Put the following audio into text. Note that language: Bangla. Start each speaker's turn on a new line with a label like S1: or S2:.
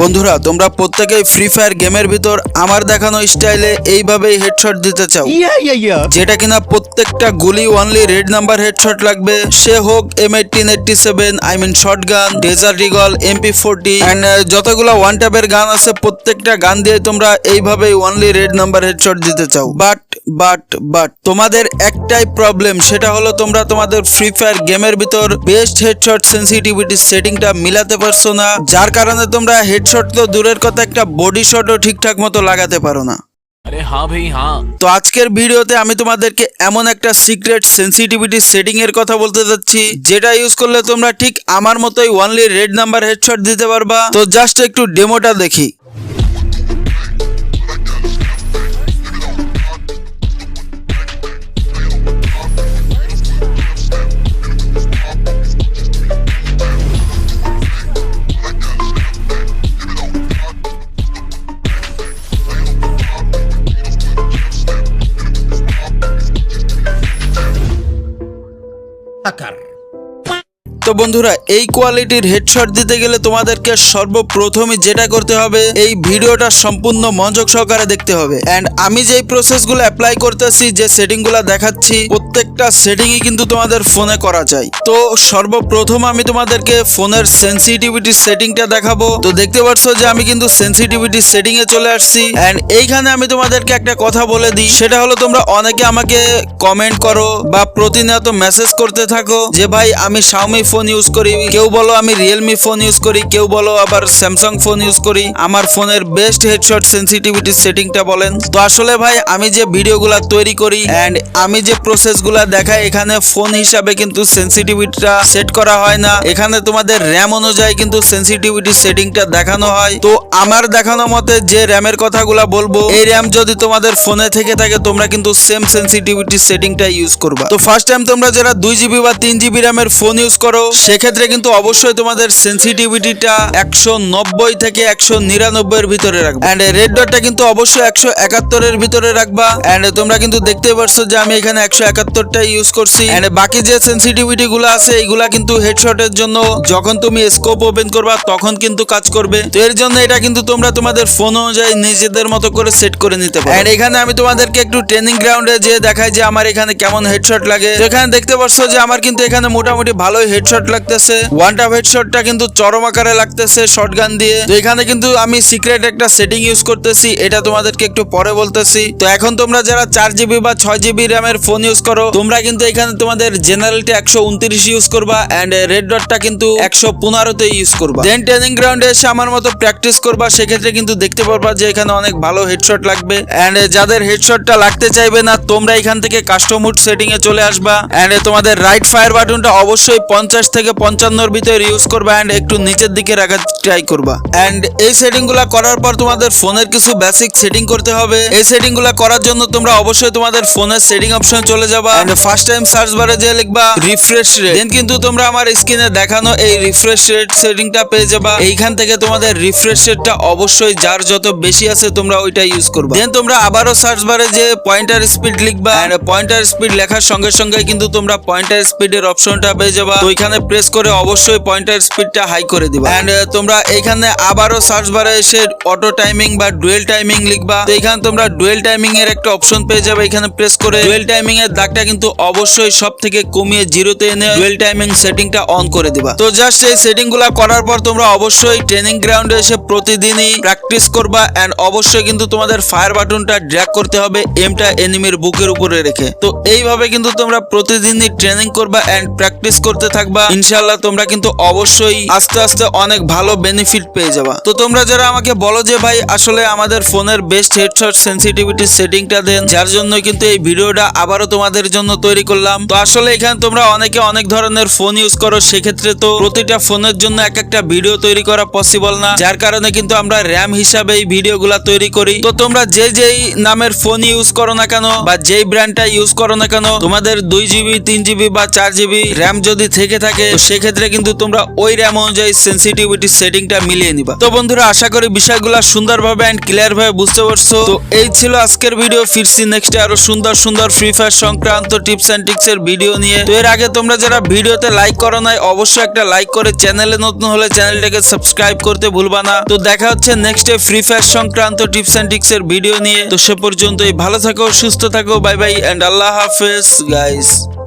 S1: বন্ধুরা তোমরা প্রত্যেকেই ফ্রি ফায়ার গেমের ভিতর আমার দেখানো স্টাইলে এইভাবেই হেডশট দিতে চাও. যেটা কিনা প্রত্যেকটা গুলি অনলি রেড নাম্বার হেডশট লাগবে। সে হোক M eighteen eighty seven I mean short gun desert eagle MP forty and যতগুলো ওয়ান ট্যাপের গান আছে প্রত্যেকটা গান দিয়ে তোমরা এইভাবেই অনলি রেড নাম্বার হেডশট দিতে চাও। বাট বাট বাট তোমাদের একটাই প্রবলেম সেটা হলো তোমরা তোমাদের ফ্রি ফায়ার গেমের ভিতর বেস্ট হেডশট সেন্সিটিভিটি সেটিংটা মিলাতে পারছ না যার কারণে তোমরা হেডশট তো দূরের কথা একটা বডি শটও ঠিকঠাক মতো লাগাতে পারো না।
S2: আরে হ্যাঁ ভাই হ্যাঁ।
S1: তো আজকের ভিডিওতে আমি তোমাদেরকে এমন একটা সিক্রেট সেন্সিটিভিটি সেটিং এর কথা বলতে যাচ্ছি যেটা ইউজ করলে তোমরা ঠিক আমার মতোই অনলি রেড নাম্বার হেডশট দিতে পারবা। তো জাস্ট একটু ডেমোটা দেখি।
S3: Akar.
S1: তো বন্ধুরা, এই কোয়ালিটির হেডশট দিতে গেলে তোমাদেরকে সর্বপ্রথমই যেটা করতে হবে, এই ভিডিওটা সম্পূর্ণ মনোযোগ সহকারে দেখতে হবে। এন্ড আমি যেই প্রসেসগুলো অ্যাপ্লাই করতেছি, যে সেটিংগুলো দেখাচ্ছি, প্রত্যেকটা সেটিংই কিন্তু তোমাদের ফোনে করা যায়। তো সর্বপ্রথম আমি তোমাদেরকে ফোনের সেন্সিটিভিটি সেটিংটা দেখাবো। তো দেখতে পাচ্ছ যে আমি কিন্তু সেন্সিটিভিটি সেটিং এ চলে আসছি। এন্ড এইখানে আমি তোমাদেরকে একটা কথা বলে দিই। সেটা হলো, তোমরা অনেকে আমাকে কমেন্ট করো বা প্রতিনিয়ত মেসেজ করতে থাকো যে, ভাই, আমি শাওমি ফোন ইউজ করি, কেউ বলো আমি রিয়েলমি ফোন ইউজ করি, কেউ বলো আবার স্যামসাং ফোন ইউজ করি। আমার ফোনের বেস্ট হেডশট সেন্সিটিভিটি সেটিংটা বলেন। তো আসলে ভাই, আমি যে ভিডিওগুলা তৈরি করি এন্ড আমি যে প্রসেসগুলা দেখাই, এখানে ফোন হিসাবে কিন্তু সেন্সিটিভিটিটা সেট করা হয় না। এখানে তোমাদের র্যাম অনুযায়ী কিন্তু সেন্সিটিভিটি সেটিংটা দেখানো হয়। তো আমার দেখানো মতে যে র্যামের কথাগুলা বলব, এই র্যাম যদি তোমাদের ফোনে থেকে থাকে, তোমরা কিন্তু সেম সেন্সিটিভিটি সেটিংটা ইউজ করবা। তো ফার্স্ট টাইম তোমরা যারা দুই জিবি বা তিন জিবি র্যামের ফোন ইউজ করো সেক্ষেত্রে কিন্তু অবশ্যই তোমাদের সেন্সিটিভিটিটা একশো নব্বই থেকে একশো নিরানব্বই এর ভিতরে রাখবা। এন্ড রেড ডটটা কিন্তু অবশ্যই একশো একাত্তরের ভিতরে রাখবা। এন্ড তোমরা কিন্তু দেখতে পারছ যে আমি এখানে একশো একাত্তরটা ইউজ করছি। এন্ড বাকি যে সেন্সিটিভিটি গুলো আছে এইগুলা কিন্তু হেডশটের জন্য যখন তুমি স্কোপ ওপেন করবা, তখন কিন্তু কাজ করবে। তো এর জন্য এটা কিন্তু তোমরা তোমাদের ফোন অনুযায়ী নিজেদের মতো করে সেট করে নিতে পারো। এন্ড এখানে আমি তোমাদেরকে একটু ট্রেনিং গ্রাউন্ডে যে দেখাই যে আমার এখানে কেমন হেডশট লাগে। তো এখানে দেখতে পারছ যে আমার কিন্তু এখানে মোটামুটি ভালোই হেডশট লাগতেছে। ওয়ান হেডশটটা কিন্তু চরম আকারে লাগতেছে শর্টগান দিয়ে। তো এখানে কিন্তু আমি সিক্রেট একটা সেটিং ইউজ করতেছি, এটা তোমাদেরকে একটু পরে বলতেছি। তো এখন তোমরা যারা চার জিবি বা ছয় জিবি র্যামের ফোন ইউজ করো, তোমরা কিন্তু এখানে তোমাদের জেনারেলটা একশো উনত্রিশ ইউজ করবা এন্ড রেড ডটটা কিন্তু একশো পনেরোতে ইউজ করবা। দেন ট্রেনিং গ্রাউন্ডে এসে আমার মতো প্র্যাকটিস করবা, সেক্ষেত্রে কিন্তু দেখতে পারবা যে এখানে অনেক ভালো হেডশট লাগবে। এন্ড যাদের হেডশটটা লাগতে চাইবে না, তোমরা এখান থেকে কাস্টম সেটিং এ চলে আসবা। এন্ড তোমাদের রাইট ফায়ার বাটনটা অবশ্যই পঞ্চাশ থেকে পঞ্চান্নর ভিতরে ইউজ করবা এন্ড একটু নিচের দিকে রাখার ট্রাই করবা। এন্ড এই সেটিংগুলা করার পর তোমাদের ফোনের কিছু বেসিক সেটিং করতে হবে। এই সেটিংগুলা করার জন্য তোমরা অবশ্যই তোমাদের ফোনের সেটিং অপশন চলে যাবা। এন্ড ফার্স্ট টাইম সার্চ বারে যে লিখবা রিফ্রেশ রেট দেন কিন্তু তোমরা আমার স্ক্রিনে দেখানো এই রিফ্রেশ রেট সেটিংটা পেয়ে যাবা। এইখান থেকে তোমাদের রিফ্রেশ রেটটা অবশ্যই যার যত বেশি আছে তোমরা ওইটা ইউজ করবা। দেন তোমরা আবারও সার্চ বারে যে পয়েন্টার স্পিড লিখবা। এন্ড পয়েন্টার স্পিড লেখার সঙ্গে সঙ্গে কিন্তু তোমরা পয়েন্টার স্পিডের অপশনটা পেয়ে যাবা। তো ওইখানে প্রেস করে অবশ্যই পয়েন্টার স্পিডটা হাই করে দিবা। এন্ড তোমরা এখানে আবারও সার্চ বারে এসে অটো টাইমিং বা ডুয়েল টাইমিং লিখবা। তো এখানে তোমরা ডুয়েল টাইমিং এর একটা অপশন পেয়ে যাবে এখানে প্রেস করে। ডুয়েল টাইমিং এর দাগটা কিন্তু অবশ্যই সব থেকে কমিয়ে জিরোতে এনে ডুয়েল টাইমিং সেটিংটা অন করে দিবা। তো জাস্ট এই সেটিংগুলা করার পর তোমরা অবশ্যই ট্রেনিং গ্রাউন্ডে এসে প্রতিদিনই প্র্যাকটিস করবা। এন্ড অবশ্যই কিন্তু তোমাদের ফায়ার বাটনটা ড্র্যাগ করতে হবে এমটা এনিমির বুকের উপরে রেখে। তো এইভাবে কিন্তু তোমরা প্রতিদিনই ট্রেনিং করবা এন্ড প্র্যাকটিস করতে থাকবা। ইনশাল্লাহ তোমরা কিন্তু অবশ্যই আস্তে আস্তে অনেক ভালো বেনিফিট পেয়ে যাবা। তো তোমরা যারা আমাকে বলো যে ভাই, আসলে আমাদের ফোনের বেস্ট হেডশট সেন্সিটিভিটি সেটিংটা দেন, যার জন্য কিন্তু এই ভিডিওটা আবারও তোমাদের জন্য তৈরি করলাম। তো আসলে এখানে তোমরা অনেকে অনেক ধরনের ফোন ইউজ করো, সেক্ষেত্রে তো প্রতিটা ফোনের জন্য এক একটা ভিডিও তৈরি করা পসিবল না, যার কারণে কিন্তু আমরা র্যাম হিসাবে এই ভিডিওগুলা তৈরি করি। তো তোমরা যে যেই নামের ফোন ইউজ করো না কেন, বা যেই ব্র্যান্ডটা ইউজ করো না কেন, তোমাদের দুই জিবি তিন জিবি বা চার জিবি র্যাম যদি থেকে থাকে থাকে সেক্ষেত্রে কিন্তু তোমরা ওই র্যাম অনুযায়ী সেন্সিটিভিটি সেটিংটা মিলিয়ে নিবা। তো বন্ধুরা, আশা করি বিষয়গুলো সুন্দরভাবে এন্ড ক্লিয়ার ভাবে বুঝতে পারছ। তো এই ছিল আজকের ভিডিও ফিরছি নেক্সট আরও সুন্দর সুন্দর ফ্রি ফায়ার সংক্রান্ত টিপস এন্ড ট্রিক্স এর ভিডিও নিয়ে। তো এর আগে তোমরা যারা ভিডিওতে লাইক করো নাই, অবশ্যই একটা লাইক করে চ্যানেলে নতুন হলে চ্যানেলটাকে সাবস্ক্রাইব করতে ভুলবা না। তো দেখা হচ্ছে নেক্সট ফ্রি ফায়ার সংক্রান্ত টিপস এন্ড ট্রিক্স এর ভিডিও নিয়ে। তো সে পর্যন্তই ভালো থাকো, সুস্থ থাকো বাই বাই এন্ড আল্লাহ হাফেজ গাইস